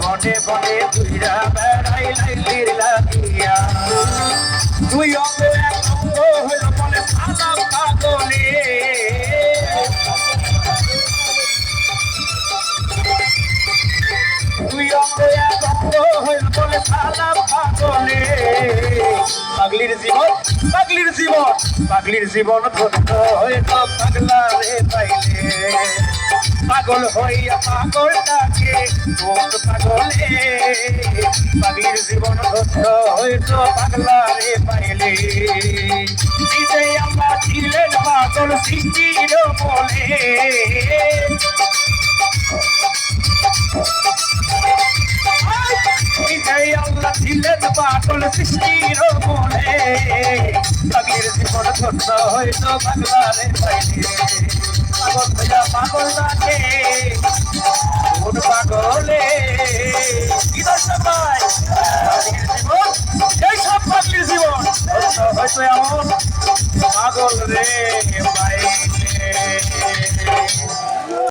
বনে বনে ঘুরা বেড়াই লাইলির লাগিয়া। তুই অঙ্গ, এক অঙ্গ হইল বলে সাদা পাগলে তুই অঙ্গ, এক অঙ্গ হইল বলে সাদা পাগলে পাগলির জীবন পাগলির জীবন পাগলির জীবন ধন্য হইল পাগলা রে পাইলে। পাগল হইয়া পাগল ডাকে কোন পাগলে পাগলির জীবন ধন্য হইল পাগলা রে পাইলে। নিজে আমরা ছিলেন পাগল সৃষ্টির বলে। আল্লাহ ছিলেন পাগল সৃষ্টির বলে। পাগলের জীবন ধন্য হইতো বাংলারে পাইলে। পাগল ভেজা পাগল ডাকে পাগল রে